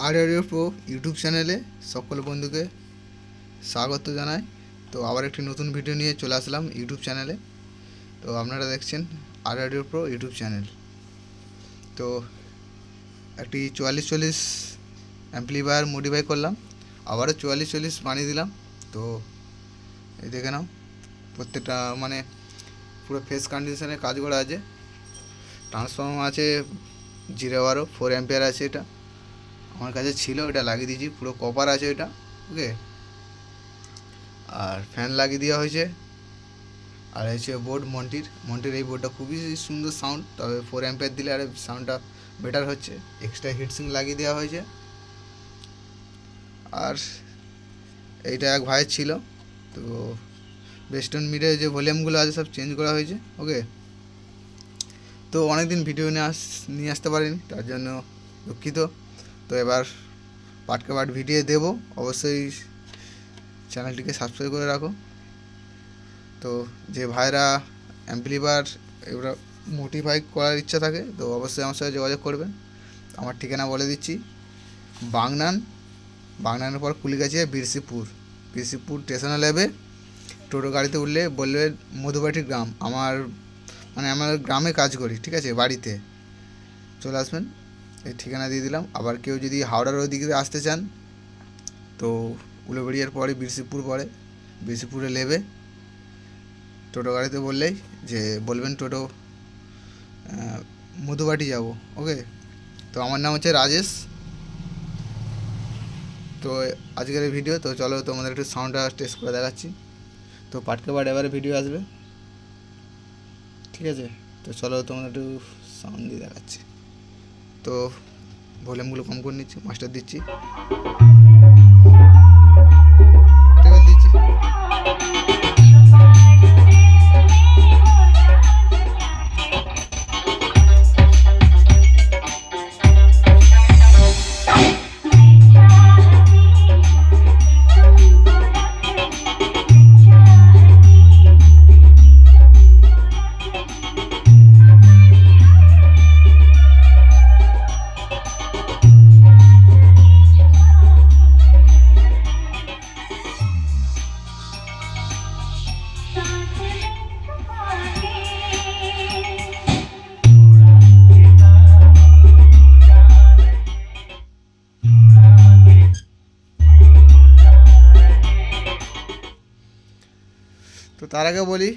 আর pro YouTube চ্যানেলে সকল বন্ধুকে স্বাগত জানাই। তো আবার একটি নতুন ভিডিও নিয়ে চলে আসলাম ইউটিউব চ্যানেলে। তো আপনারা দেখছেন R audio pro YouTube channel. তো একটি চুয়াল্লিশ চল্লিশ অ্যাম্পলিফায়ার মডিফাই করলাম। আবারও চুয়াল্লিশ চল্লিশ বানিয়ে দিলাম। তো এই দেখে নাও, প্রত্যেকটা মানে পুরো ফেস কন্ডিশনে কাজ করা আছে। ট্রান্সফর্মার আছে জিরো বারো ফোর অ্যাম্পিয়ার আছে এটা। আমার কাছে ছিল, এটা লাগিয়ে দিয়েছি, পুরো কপার আছে এটা ওকে আর ফ্যান লাগিয়ে দেওয়া হয়েছে, আর হচ্ছে বোর্ড মন্টির মন্টির এই বোর্ডটা খুবই সুন্দর সাউন্ড তবে ফোর অ্যাম্পিয়ার দিলে আর সাউন্ডটা বেটার হচ্ছে এক্সট্রা হিটসিং লাগিয়ে দেওয়া হয়েছে। আর এইটা এক ভাইয়ের ছিল, তো বেস্টন মিডে যে ভলিউমগুলো আছে সব চেঞ্জ করা হয়েছে ওকে তো অনেক দিন ভিডিও নিয়ে আস, নিয়ে আসতে পারিনি, তার জন্য দুঃখিত। তো এবার পাটকে পাট ভিডিও দেবো। অবশ্যই চ্যানেলটিকে সাবস্ক্রাইব করে রাখো। তো যে ভাইরা অ্যাম্পলিফায়ার এবার মোটিফাই করার ইচ্ছা থাকে, তো অবশ্যই আমার সাথে যোগাযোগ করবেন। আমার ঠিকানা বলে দিচ্ছি। বাগনান, বাগনানের পর কুলিগাছি, বীরসিপুর। বীরসিপুর স্টেশনে নেবে টোটো গাড়িতে উঠলে বলবে, মধুবাটি গ্রাম। আমার মানে আমার গ্রামে কাজ করি, ঠিক আছে? বাড়িতে। চলে আসবেন। ঠিকানা দিয়ে দিলাম। আবার কেউ যদি হাওড়ার ওই দিকে আসতে চান, তো উলোবেড়িয়ার পরে, বীরসিপুর পরে, বীরসিপুরে নেবে। টোটো গাড়িতে বললেই যে, বলবেন টোটো মধুবাটি যাব, ওকে? তো আমার নাম হচ্ছে রাজেশ। তো আজকের ভিডিও, তো চলো তোমাদের একটু সাউন্ডটা টেস্ট করে দেখাচ্ছি। তো পাটকে পাট এবারে ভিডিও আসবে। ঠিক আছে? তো চলো তোমাদের একটু সাউন্ড দিয়ে দেখাচ্ছি। তো ভলিউমগুলো কম করে নিচ্ছি মাস্টার দিচ্ছি। তো তার আগে বলি,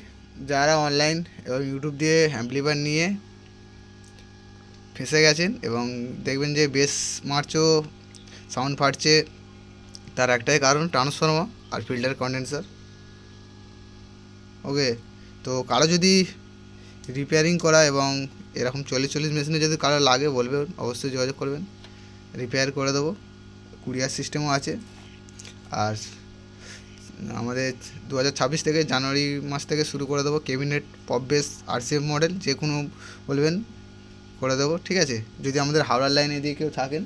যারা অনলাইন এবং ইউটিউব দিয়ে অ্যাম্পলিফায়ার নিয়ে ফেসে গেছেন এবং দেখবেন যে বেশ মারচও সাউন্ড ফাটছে, তার একটাই কারণ ট্রান্সফর্মার আর ফিল্টার কন্ডেন্সার ওকে তো কারও যদি রিপেয়ারিং করা এবং এরকম চল্লিশ চল্লিশ মেশিনে যদি কারও লাগে বলবেন, অবশ্যই যোগাযোগ করবেন। রিপেয়ার করে দেবো। কুরিয়ার সিস্টেমও আছে। আর আমাদের দু হাজার ছাব্বিশ থেকে জানুয়ারি মাস থেকে শুরু করে দেবো cabinet, pop bass, RCF model, যে কোনো বলবেন, করে দেবো, ঠিক আছে? যদি আমাদের হাওড়ার লাইনে দিয়ে কেউ থাকেন,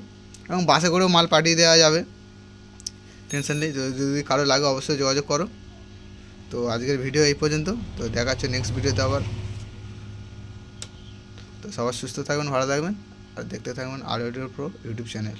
এবং বাসে করেও মাল পাঠিয়ে দেওয়া যাবে, টেনশন নেই, যদি কারও লাগে অবশ্যই যোগাযোগ করো। তো আজকের ভিডিও এই পর্যন্ত, তো দেখা হচ্ছে নেক্সট ভিডিওতে আবার। তো সবার সুস্থ থাকবেন, ভালো থাকবেন, আর দেখতে থাকবেন আর প্রো ইউটিউব চ্যানেল